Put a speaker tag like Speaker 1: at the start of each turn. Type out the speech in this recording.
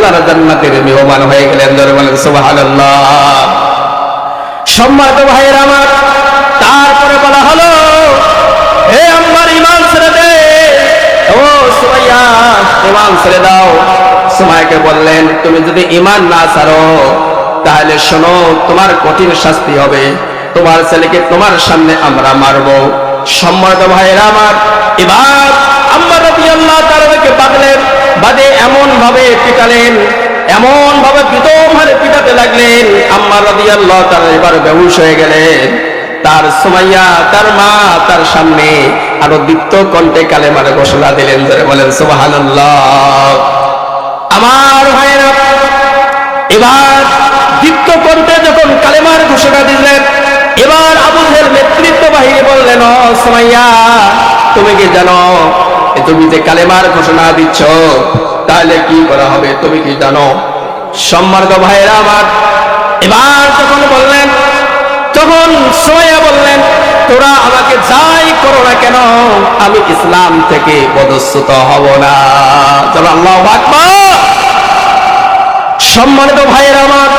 Speaker 1: আল্লাহর জান্নাতের মেহমান হয়ে গেলেন ধরে বলেন সম্মানিত ভাইয়ের আমার, তারপরে বলা হলো, হে আমার ইমান ছেড়ে দে। ও সুমাইয়া ইমান ছেড়ে দাও। বললেন, তুমি যদি ইমান না ছাড়ো, তাহলে শোনো, তোমার কঠিন শাস্তি হবে। তোমার ছেলেকে তোমার সামনে আমরা মারবো। সম্মানিত ভাইয়েরা আমার, এবার ভাবে পিটালেন এমন ভাবে প্রথম হারে পিটাতে লাগলেন। আম্মা রবি আল্লাহ তার এবার বেহুশ হয়ে গেলেন। তার সুমাইয়া, তার মা, তার সামনে আরও দীপ্ত কণ্ঠে কালেমার ঘোষণা দিলেন ধরে বলেন, সুবহানাল্লাহ। আমার ভাইয়েরা, এবার দীপ্ত কণ্ঠে যখন কালেমার ঘোষণা দিলেন, এবার আবুদের নেতৃত্ব বাহিনী বললেন সুমাইয়া, তুমি কি জানো, তুমি যে কালেমার ঘোষণা দিচ্ছ তাহলে কি করা হবে? তুমি কি জানো? সম্মানিত ভাইয়েরা আমার, এবার যখন বললেন তখন সোয়া বললেন, তোরা আমাকে যাই করো না কেন? আমি ইসলাম থেকে পদচ্যুত হব না। আল্লাহ সম্মানিত ভাইয়েরা আমার